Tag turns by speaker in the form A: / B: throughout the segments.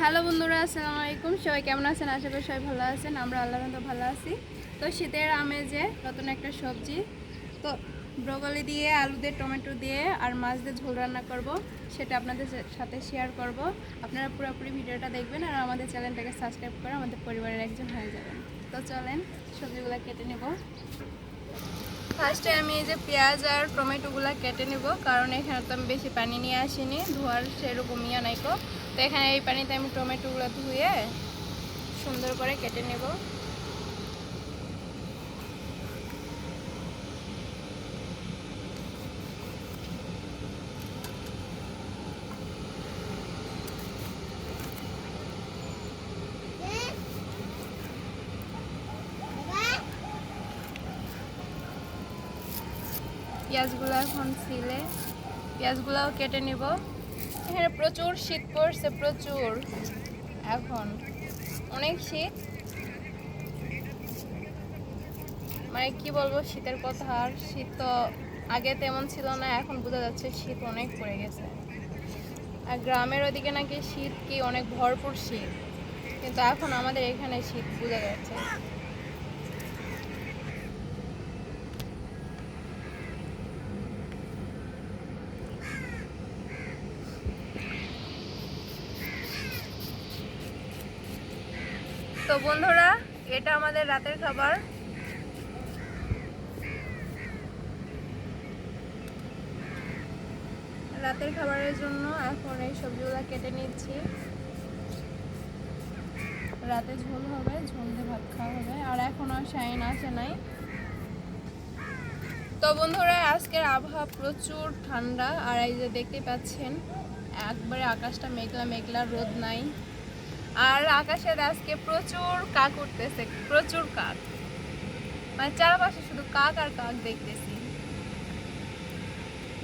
A: Hello বন্ধুরা, আসসালামু আলাইকুম। সবাই কেমন আছেন? আশা করি সবাই ভালো আছেন। আমরা আল্লাহ মতো ভালো আছি। তো শীতের আমেজে নতুন একটা সবজি। তো ব্রকলি দিয়ে আলু দিয়ে টমেটো দিয়ে আর মাছ দিয়ে ঝোল রান্না করব। সেটা আপনাদের সাথে শেয়ার করব। আপনারা পুরোপুরি ভিডিওটা দেখবেন আর আমাদের চ্যানেলটাকে সাবস্ক্রাইব করে আমাদের পরিবারের একজন হয়ে যাবেন। তো চলেন, সবজিগুলো কেটে নেব। ফার্স্টে আমি এই যে পেঁয়াজ আর টমেটোগুলো কেটে নেব। কারণ এখানে তো আমি বেশি পানি নিয়ে আসিনি। ধোয়ার সেরকম ইয়া নাই কো তো এখানে এই পানিতে আমি টমেটোগুলো ধুয়ে সুন্দর করে কেটে নেব। পেঁয়াজগুলো এখন ছিলে, পেঁয়াজগুলোও কেটে নিব। এখানে প্রচুর শীত পড়ছে, প্রচুর। এখন অনেক শীত। মানে কি বলব, শীতের কথা আর শীত তো আগে তেমন ছিল না, এখন বোঝা যাচ্ছে শীত অনেক পড়ে গেছে। আর গ্রামের ওদিকে নাকি শীত কি অনেক ভরপুর শীত, কিন্তু এখন আমাদের এখানে শীত বোঝা যাচ্ছে। তো বন্ধুরা, এটা আমাদের রাতের খাবার। রাতের খাবারের জন্য এখন এই সবজিগুলো কেটে নিচ্ছি। রাতে ঝোল হবে, ঝোল দিয়ে ভাত খাওয়া হবে, আর এখনও শাইন আসে নাই। তো বন্ধুরা, আজকের আবহাওয়া প্রচুর ঠান্ডা, আর এই যে দেখতে পাচ্ছেন, একবারে আকাশটা মেঘলা মেঘলা রোদ নাই। আর আকাশে আজকে প্রচুর কাক উঠতেছে, প্রচুর কাক। মানে চারপাশে শুধু কাক আর কাক দেখতেছি।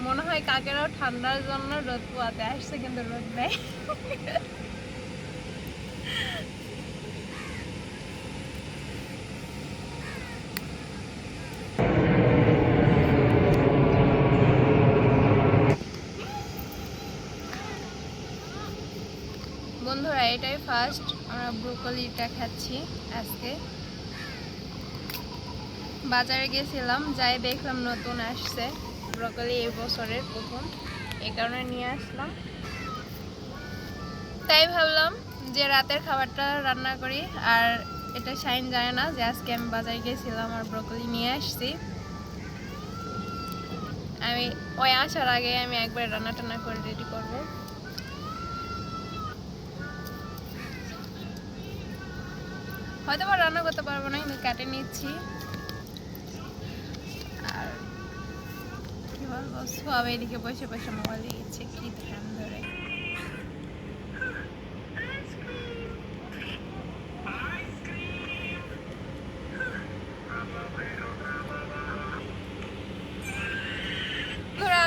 A: মনে হয় কাকেরাও ঠান্ডার জন্য রোদ পোয়াতে আসছে, কিন্তু রোদ নেই বন্ধুরা এটাই ফার্স্ট আমরা ব্রোকলিটা খাচ্ছি আজকে। বাজারে গেছিলাম, যাই দেখলাম নতুন আসছে ব্রোকলি এই বছরের প্রথম এই কারণে নিয়ে আসলাম। তাই ভাবলাম যে রাতের খাবারটা রান্না করি, আর এটা শাইন যায় না যে আজকে আমি বাজারে গেছিলাম আর ব্রোকলি নিয়ে আসছি। আমি ওই আসার আগে আমি একবার রান্না টান্না করে রেডি করব। হয়তো বা রান্না করতে পারব না, কিন্তু কেটে নিচ্ছি। আর কি বলব, সব এদিকে বসে বসে মোবাইল দিয়েছে কি ধ্যান ধরে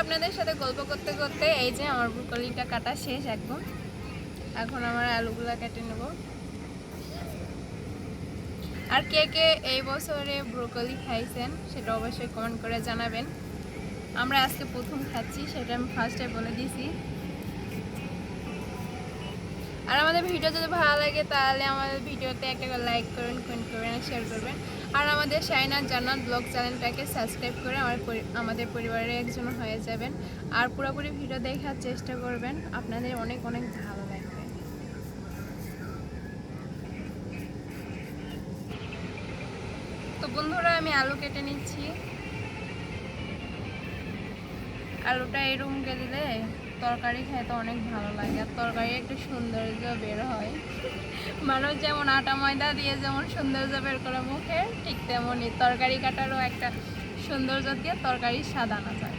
A: আপনাদের সাথে গল্প করতে করতে এই যে আমার ব্রুকলিটা কাটা শেষ একদম। এখন আমার আলুগুলা কেটে নেব। আর কে কে এই বছরে ব্রোকলি খাইছেন সেটা অবশ্যই কমেন্ট করে জানাবেন। আমরা আজকে প্রথম খাচ্ছি, সেটা আমি ফার্স্টে বলে দিয়েছি আর আমাদের ভিডিও যদি ভালো লাগে, তাহলে আমাদের ভিডিওতে একটা লাইক করবেন কমেন্ট করবেন আর শেয়ার করবেন। আর আমাদের শাইনার জান্নাত ব্লগ চ্যানেলটাকে সাবস্ক্রাইব করে আমার আমাদের পরিবারের একজন হয়ে যাবেন। আর পুরোপুরি ভিডিও দেখার চেষ্টা করবেন। আপনাদের অনেক অনেক ভালো লাগবে তো বন্ধুরা, আমি আলু কেটে নিচ্ছি। আলুটা এরকম দিলে তরকারি খেতে অনেক ভালো লাগে। আর তরকারি একটু সৌন্দর্য বের হয়। মানুষ যেমন আটা ময়দা দিয়ে যেমন সৌন্দর্য বের করে মুখে, ঠিক তেমনই তরকারি কাটারও একটা সৌন্দর্য দিয়ে তরকারি সাদানো যায়।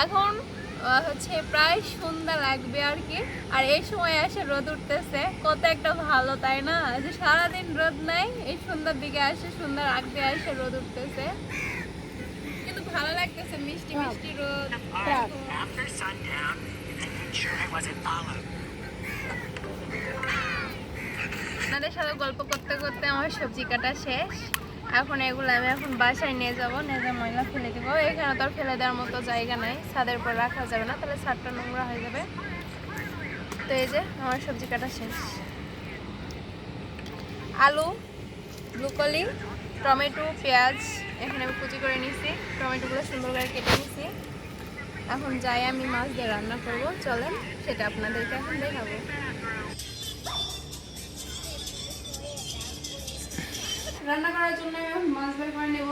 A: এখন হচ্ছে প্রায় সন্ধ্যা লাগবে আর কি আর এই সময় এসে রোদ উঠতেছে। কত একটা ভালো তাই না? যে সারাদিন রোদ নাই এই সন্ধ্যার দিকে আসে সন্ধ্যার আগ এসে রোদ উঠতেছে। কিন্তু ভালো লাগতেছে মিষ্টি মিষ্টি রোদ।
B: wasn't followed.
A: আপনাদের সাথে গল্প করতে করতে আমার সবজি কাটা শেষ। এখন এগুলো আমি এখন বাসায় নিয়ে যাব, নিয়ে যা ময়লা ফেলে দিব। এখানে তো আর ফেলে দেওয়ার মতো জায়গা নাই, ছাদের উপর রাখা যাবে না, তাহলে ছাদটা নোংরা হয়ে যাবে। তো এই যে আমার সবজি কাটা শেষ। আলু, ব্রুকলি, টমেটো, পেঁয়াজ, এখানে আমি কুচি করে নিছি টমেটোগুলো সুন্দর করে কেটে নিছি এখন যাই আমি মাছ দিয়ে রান্না করব। চলেন, সেটা আপনাদেরকে এখন দেখাবো। রান্না করার জন্য আমি মাছ বের করে নেব।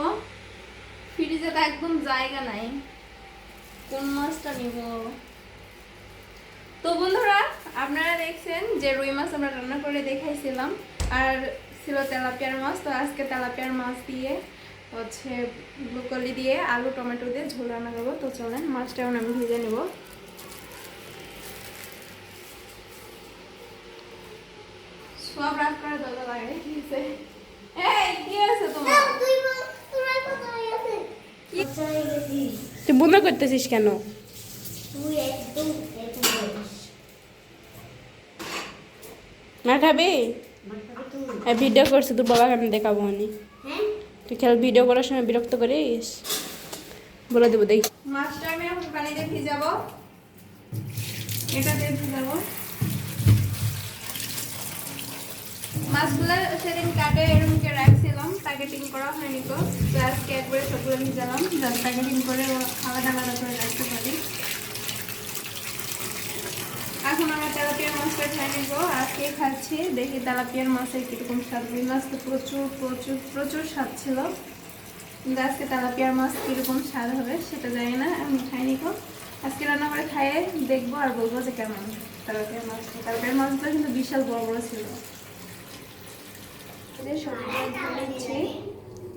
A: ফ্রিজে তো একদম জায়গা নাই। কোন মাছটা নিব? তো বন্ধুরা, আপনারা দেখছেন যে রুই মাছ আমরা রান্না করে দেখাইছিলাম, আর ছিল তেলাপিয়ার মাছ। তো আজকে তেলাপিয়ার মাছ দিয়ে হচ্ছে ব্রুকলি দিয়ে আলু, টমেটো দিয়ে ঝোল রান্না করব। তো চলেন, মাছটা এখন আমি ভেজে নেব। সব রাত করে দোলা লাগে কি হয়েছে? এই কি আছে তোমার
B: তুই বন্ধ করতেছিস কেন? না খাবি? হ্যাঁ ভিডিও করছি তোর বাবাকে আমি দেখাবো আমি তুই খেয়াল ভিডিও করার সময় বিরক্ত করিস? বলে দেবো দেখি।
A: মাছটা আমি এখন পানিতে ভিজাবো এটাতে ভিজাবো মাছগুলো সেদিন কাটে এরকম রাখছিলাম প্যাকেটিং করা হয়নি তো। আজকে একবারে সবগুলো প্যাকেটিং করে আলাদা আলাদা করে রাখতে পারি। এখন আমরা তেলাপিয়ার মাছটা খাই নিবো। আজকে খাচ্ছি, দেখি তেলাপিয়ার কীরকম স্বাদ। মাছ তো প্রচুর প্রচুর প্রচুর স্বাদ ছিল। কিন্তু আজকে তেলাপিয়ার মাছ কীরকম স্বাদ হবে সেটা জানি না, আমি খাইনি তো। আজকে রান্না করে খাইয়ে দেখব আর বলব যে কেমন তেলাপিয়ার মাছ তেলাপিয়ার মাছগুলো কিন্তু বিশাল বড় বড় ছিল। যে সবজিগুলো ধুয়ে নিচ্ছি।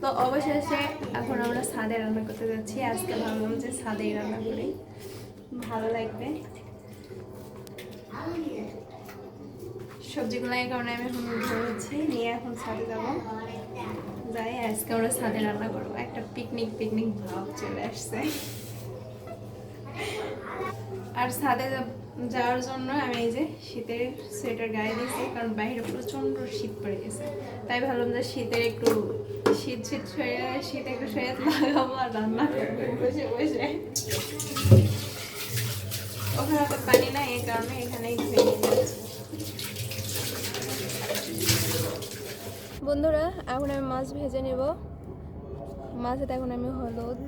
A: তো অবশেষে এখন আমরা ছাদে রান্না করতে যাচ্ছি। আজকে ভাবলাম যে ছাদেই রান্না করি। ভালো লাগবে। সবজিগুলো এই কারণে আমি এখন ধরেছি নিয়ে এখন ছাদে যাব। যাই, আজকে আমরা ছাদে রান্না করব। একটা পিকনিক পিকনিক ভাব চলে আসছে। আর ছাদে যাওয়ার জন্য আমি এই যে শীতের সোয়েটার গায়ে দিয়েছি, কারণ বাইরে প্রচণ্ড শীত পড়ে গেছে। তাই ভাবলাম যে শীতের একটু শীত শীত সয়ে শীত একটু সয়ে লাগাবো আর রান্না করব। বসে বসে। ওখানে তো পানি নাই, এই কারণে এখানেই বন্ধুরা, এখন আমি মাছ ভেজে নেব। মাছে এখন আমি হলুদ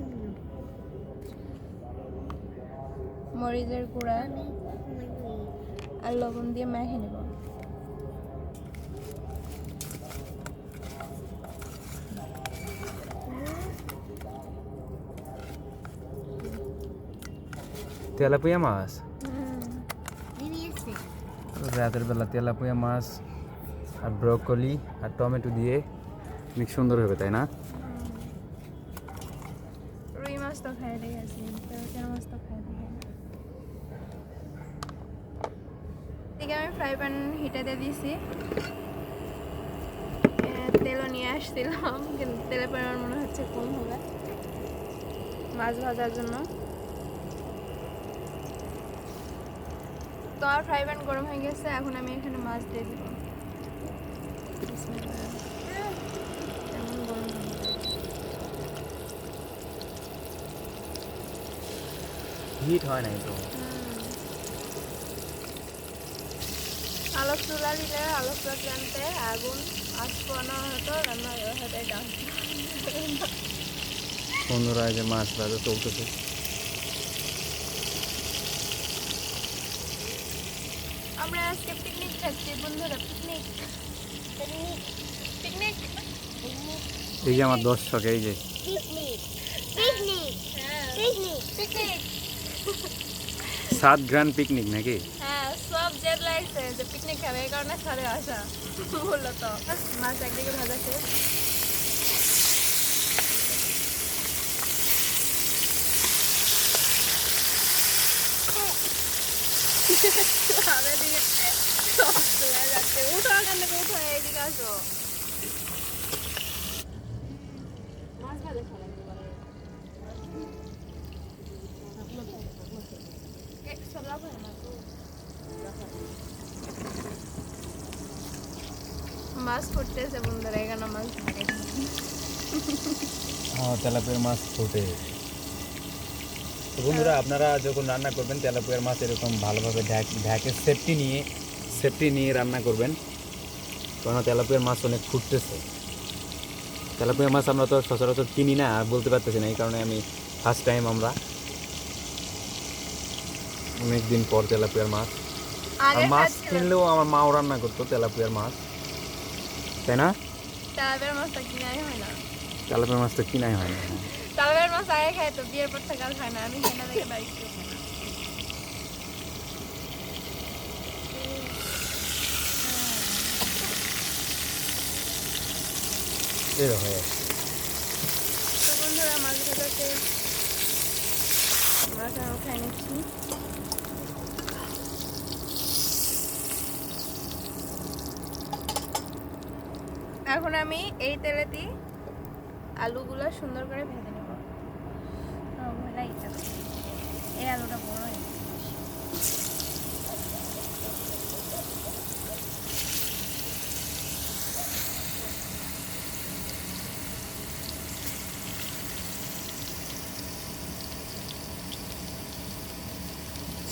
A: মরিচের গুঁড়া আর লবণ দিয়ে মেখে নেব।
C: তেলাপুয়া মাছ? রাতের বেলা তেলাপুয়া মাছ আর ব্রকলি আর টমেটো দিয়ে অনেক সুন্দর হবে তাই না?
A: রুই মাছ তো খাই দেখেছি তেলাপিয়া মাছ তো খাই দেখি এদিকে আমি ফ্রাই প্যান হিটাতে দিয়েছি তেলও নিয়ে আসছিলাম, কিন্তু তেলের পরিমাণ মনে হচ্ছে কম হবে। মাছ ভাজার জন্য। তো আর ফ্রাই প্যান গরম হয়ে গেছে, এখন আমি এখানে মাছ দিয়ে দিব।
C: হিট হয় নাই তো।
A: আলো চুলা দিলে আলো চুলা জানতে আগুন আঁচপানো হতো। রান্না হতে
C: বন্ধুরা যে মাছ ভাজা চলতেছে।
A: আমরা আজকে পিকনিক খাচ্ছি বন্ধুরা পিকনিক পিকনিক
C: এই যে আমার দর্শক এই যে।
A: পিকনিক
C: সাত গ্রান্ড পিকনিক নাকি?
A: হ্যাঁ সব জেদ লাগছে যে পিকনিক খাবে, এই কারণে সারে আসা বলল তো মাছ একদিকে ভাজা শেষ। উঠো এখান থেকে, উঠো, এইদিকে আসো। মাছ ফুটতেছে বন্ধুরা এখানে মাছ
C: হ্যাঁ তেলাপিয়ার মাছ ফোটে। তো বন্ধুরা আপনারা যখন রান্না করবেন তেলাপিয়ার মাছ এরকম ভালোভাবে ঢ্যাকে সেফটি নিয়ে সেফটি নিয়ে রান্না করবেন। কারণ তেলাপিয়ার মাছ অনেক ফুটতেছে। তেলাপিয়া মাছ আমরা তো সচরাচর কিনি না আর বলতে পারতেছি না এই কারণে আমি ফার্স্ট টাইম আমরা অনেক দিন পর তেলাপিয়ার মাছ আর মাছ কিনলেও আমার মাও রান্না করতো তেলাপিয়ার মাছ। তাই না?
A: তালবের মাছটা কিনাই হয় না।
C: তেলাপিয়ার মাছ তো কিনাই হয় না।
A: মাছ আগে খাই তো বিয়ের পর থেকে আর খায় না আমি কেনা দেখে বাড়ি কেউ খায় না
C: এরকম হয়ে আসছে
A: তো বন্ধুরা মাছ ভাজাতে খাই নিচ্ছি। এখন আমি এই তেলেতেই আলুগুলো সুন্দর করে ভেজে নেব। এই আলুটা বড়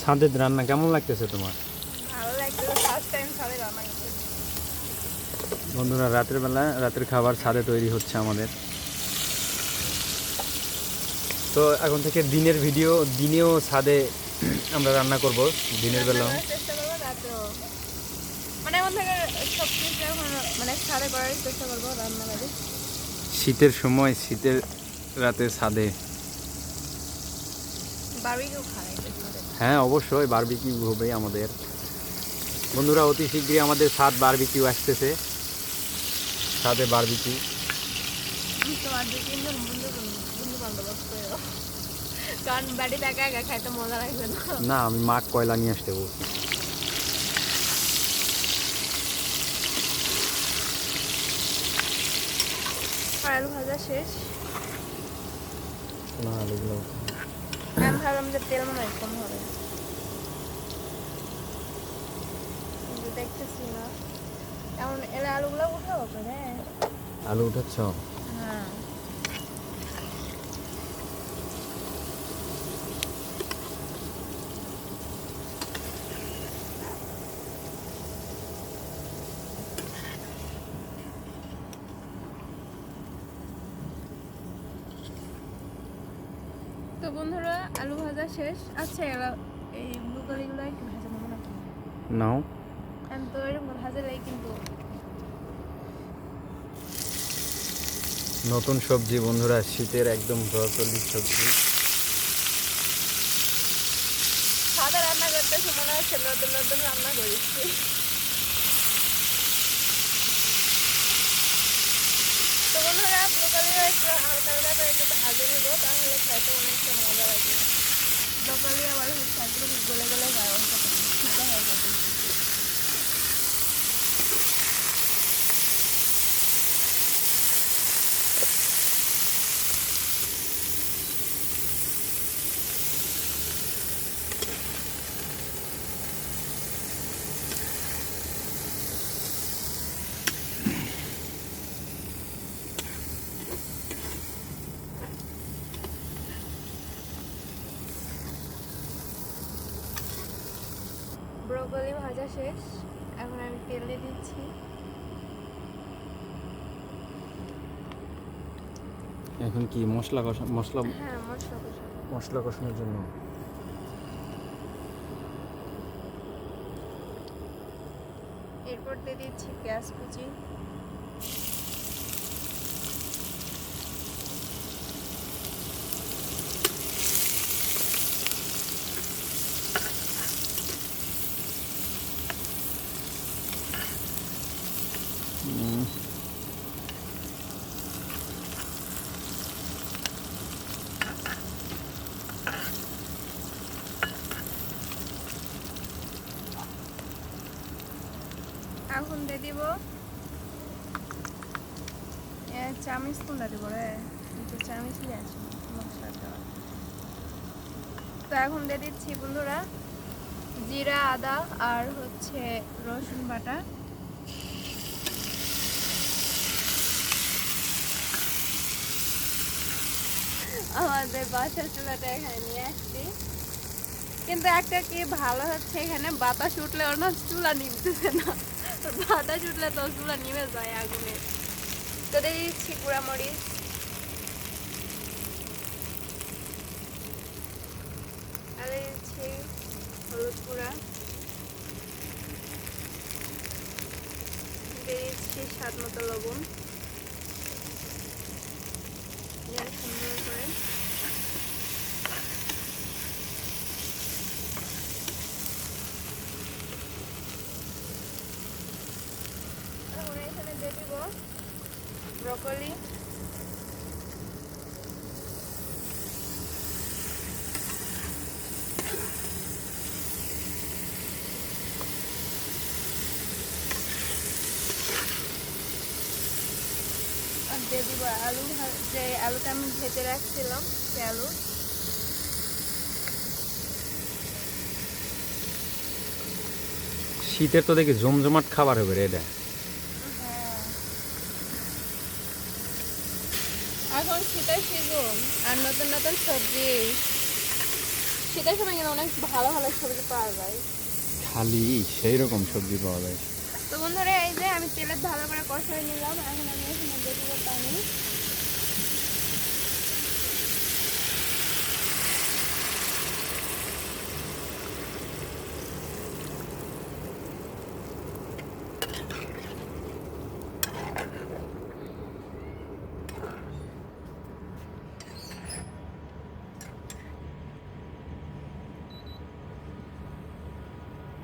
C: ছাদের রান্না কেমন লাগতেছে তোমার?
A: ভালো লাগছে ফার্স্ট টাইম সাথে রান্না
C: বন্ধুরা রাতের বেলা রাতের খাবার ছাদে তৈরি হচ্ছে আমাদের। তো এখন থেকে দিনের ভিডিও দিনেও ছাদে আমরা রান্না করব দিনের বেলা।
A: মানে মানে
C: শীতের সময় শীতের রাতে ছাদে। হ্যাঁ অবশ্যই বারবিকিউ হবে আমাদের। বন্ধুরা অতি শীঘ্রই আমাদের ছাদ বারবিকিউ আসতেছে। ছাদে
A: লাগবে না।
C: আমি মাঠ কয়লা নিয়ে আসতে বলছি।
A: আলু ভাজা শেষ।
C: না আলুগুলো
A: আমি ভাবলাম যে তেল মনে কম হবে। দেখতেছি না। আলুগুলো উঠাবো হ্যাঁ
C: আলু উঠাচ্ছ?
A: হ্যাঁ। তো বন্ধুরা আলু ভাজা শেষ। আচ্ছা এই ব্লুকারিগুলো একটু ভাজা নেব নাকি?
C: নাও।
A: আমি তো এরকম ভাজালাই কিন্তু।
C: নতুন সবজি বন্ধুরা শীতের একদম ব্রকলি সবজি।
A: সাদা রান্না করতেছি মনে হচ্ছে নতুন নতুন রান্না করেছি। তো বন্ধুরা একটু হালকা হালকা একটু ভাজে নেব তাহলে খাইতে অনেকটা মজা লাগবে। ব্রোকলি আবার হচ্ছে একদম গলে গলে যায় অল্প করে সিদ্ধ হয়ে যাবে ব্রোকলি ভাজা শেষ। এখন আমি তেল দিয়ে দিচ্ছি।
C: এখন কি মশলা কষা মশলা
A: হ্যাঁ মশলা কষা।
C: মশলা কষানোর জন্য।
A: এরপর দিয়ে দিচ্ছি গ্যাস কুচি। দিচ্ছি বন্ধুরা, জিরা, আদা আর হচ্ছে রসুন বাটা। আমাদের বাসার চুলাটা এখানে নিয়ে আসছি। কিন্তু একটা কি ভালো হচ্ছে এখানে, বাতাস উঠলে ওর না চুলা নিমতেছে না। বাতাস উঠলে তো চুলা নিমে যায় আগুনে। তো দিচ্ছি মরিচ। দিচ্ছি হলুদ গুঁড়া বেরিয়েছে স্বাদ মতো লবণ দিয়ে সুন্দর করে এখন এখানে দিয়ে দিব ব্রকলি আর দিয়ে দিব আলু যে আলুটা আমি ভেজে রাখছিলাম সে আলু।
C: শীতের তো দেখি জমজমাট খাবার হবে রে এটা।
A: হ্যাঁ। এখন শীতের সিজন আর নতুন নতুন সবজি। শীতের সময় কিন্তু অনেক ভালো ভালো সবজি পাওয়া যায়।
C: খালি সেই রকম সবজি পাওয়া যায়।
A: তো বন্ধুরা, এই যে আমি তেলের ভালো করে কষাই নিলাম। এখন আমি এখানে দিব পানি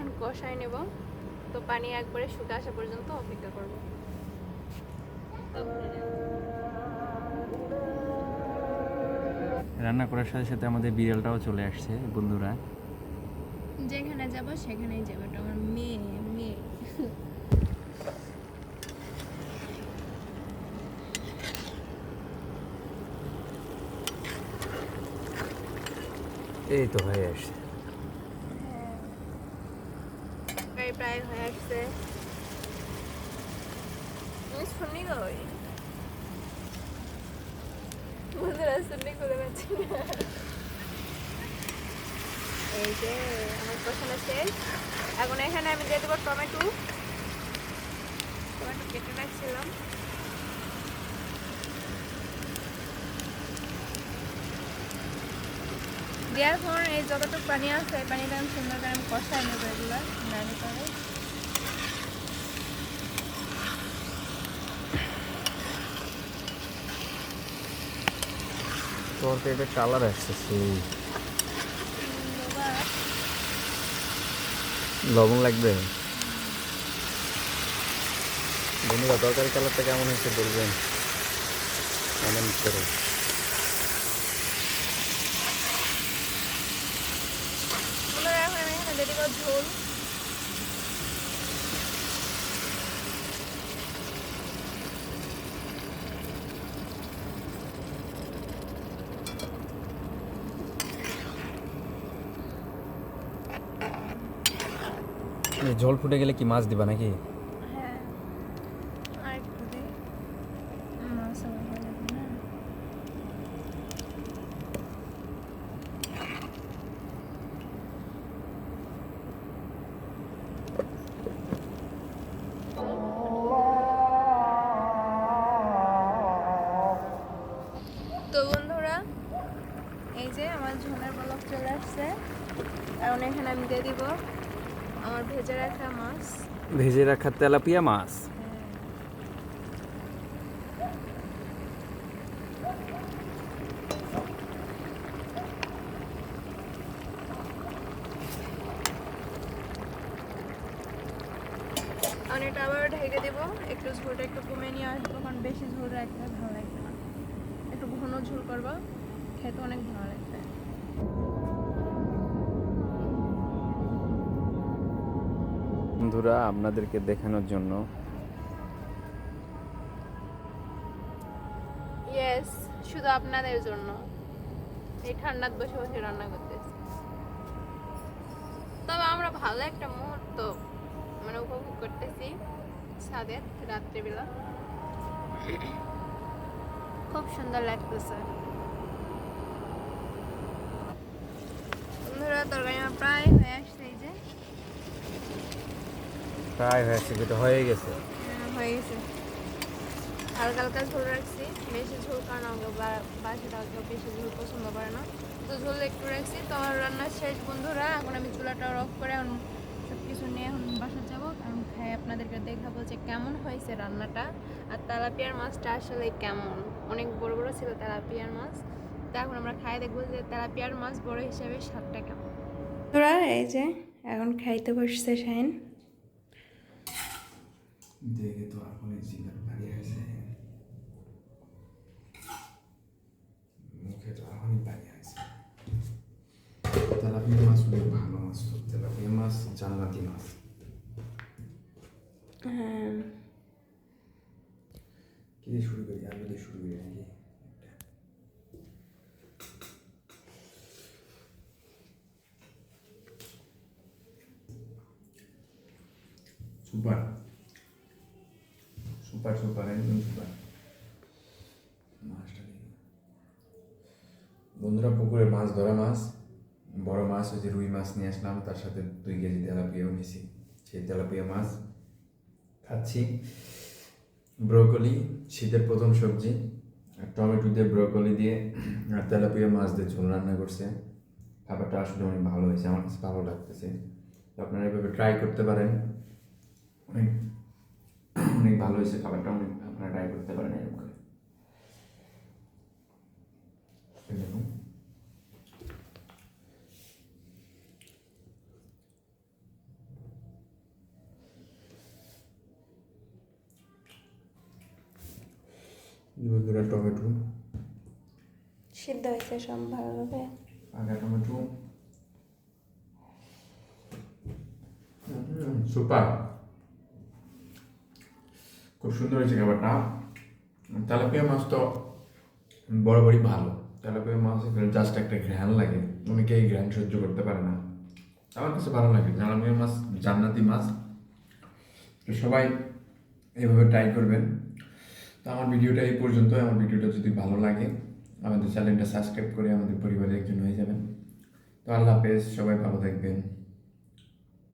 A: আমি কষাই নেব একবারে শুকে আসা পর্যন্ত অপেক্ষা করব।
C: রান্না করার সাথে সাথে আমাদের বিড়ালটাও চলে আসছে বন্ধুরা।
A: যেখানে যাব সেখানেই যাবে। এটা আমার মেয়ে মেয়ে।
C: এই তো হয়ে আসছে
A: প্রায় তুমি শুনি গই বন্ধুরা শুনি করে পাচ্ছি না। এই যে, আমার পছন্দ শেষ। এখন এখানে আমি দিয়ে দেবো টমেটো। টমেটো কেটে রাখছিলাম। দেওয়ার পর এই যতটুকু পানি আছে পানিটা আমি সুন্দর করে আমি কষাই নেব এগুলো। নাড়ি করে।
C: তোর তো এটা কালার সেই। লবণ লাগবে? বন্ধুরা, তরকারি কালারটা কেমন হয়েছে বলবেন? কমেন্ট করে
A: বন্ধুরা এখন আমি এখানে দিয়ে দেবো ঝোল
C: জল ফুটে গেলে কি মাছ দিবা নাকি?
A: হ্যাঁ তো বন্ধুরা, এই যে আমার ঝোনার বলক চলে আসছে। এখন এখানে আমি দিয়ে দিব। আমার ভেজে রাখা মাছ।
C: ভেজে রাখা তেলাপিয়া মাছ?
A: আর এটা আবার ঢেকে দেব। একটু ঝোলটা একটু কমে নিয়ে আসব কারণ বেশি ঝোল রাখলে ভালো লাগবে না। একটু ঘন ঝোল করব খেতে অনেক ভালো লাগবে।
C: বন্ধুরা, আপনাদেরকে দেখানোর জন্য।
A: শুধু আপনাদের জন্য। এই ঠান্ডাত বসে বসে রান্না করতেছি। তবে আমরা ভালো একটা মুহূর্ত মানে উপভোগ করতেছি ছাদের রাত্রিবেলা। খুব সুন্দর লাগতেছে। বন্ধুরা তরকারি প্রায় হয়ে আসছে।
D: প্রায় হয়েছে যেটা হয়ে গেছে।
A: হয়ে গেছে। হালকা হালকা ঝোল রাখছি বেশি ঝোল কারণ বাসাটা কেউ বেশি ঝোল পছন্দ করে না। তো ঝোল একটু রাখছি তো আমার রান্না শেষ বন্ধুরা। এখন আমি চুলাটা অফ করে এখন সব কিছু নিয়ে এখন বাসা যাব কারণ খাই আপনাদেরকে দেখাবো যে কেমন হয়েছে রান্নাটা। আর তেলাপিয়ার মাছটা আসলে কেমন? অনেক বড় বড় ছিল তেলাপিয়ার মাছ। তো এখন আমরা খাই দেখব যে তেলাপিয়ার মাছ বড় হিসাবে স্বাদটা কেমন। তোরা এই যে এখন খাইতে বসছে শাইন।
C: দেখে তো এখনই জিগার ভারী হয়েছে মুখে তো এখনই পানি হয়েছে তেলাপিয়া মাছ অনেক ভালো মাছ তো তেলাপিয়া মাছ জান্নাতি মাছ।
A: হ্যাঁ।
C: কি দিয়ে শুরু করি? আলু দিয়ে শুরু করি নাকি? সুপার। সুপার সুপার, একদম সুপার। বন্ধুরা, পুকুরে মাছ, ধরা মাছ, বড় মাছ যে রুই মাছ নিয়ে আসলাম, তার সাথে দুই কেজি তেলাপিয়াও নিয়েছি। সেই তেলাপিয়া মাছ খাচ্ছি। ব্রোকলি, শীতের প্রথম সবজি। টমেটো দিয়ে ব্রোকলি দিয়ে আর তেলাপিয়া মাছ দিয়ে ঝোল রান্না করছে। খাবারটা আসলে অনেক ভালো হয়েছে, আমার কাছে ভালো লাগতেছে। আপনারা এভাবে ট্রাই করতে পারেন। অনেক অনেক ভালো হয়েছে খাবারটা অনেক আপনারা ট্রাই করতে পারেন এরকম করে। দেখুন। বন্ধুরা টমেটো।
A: সিদ্ধ হয়েছে সব ভালোভাবে।
C: আগা টমেটো। সুপার খুব সুন্দর হয়েছে খাবারটা। তেলাপিয়া মাছ তো বরাবরই ভালো। তেলাপিয়া মাছ জাস্ট একটা ঘ্রাণ লাগে। অনেকে এই ঘ্রাণ সহ্য করতে পারে না। আমার কাছে ভালো লাগে। তেলাপিয়া মাছ, জান্নাতি মাছ। তো সবাই এভাবে ট্রাই করবেন। তো আমার ভিডিওটা এই পর্যন্ত আমার ভিডিওটা যদি ভালো লাগে, আমাদের চ্যানেলটা সাবস্ক্রাইব করে আমাদের পরিবারের একজন হয়ে যাবেন। তো আল্লাহ হাফেজ। সবাই ভালো থাকবেন।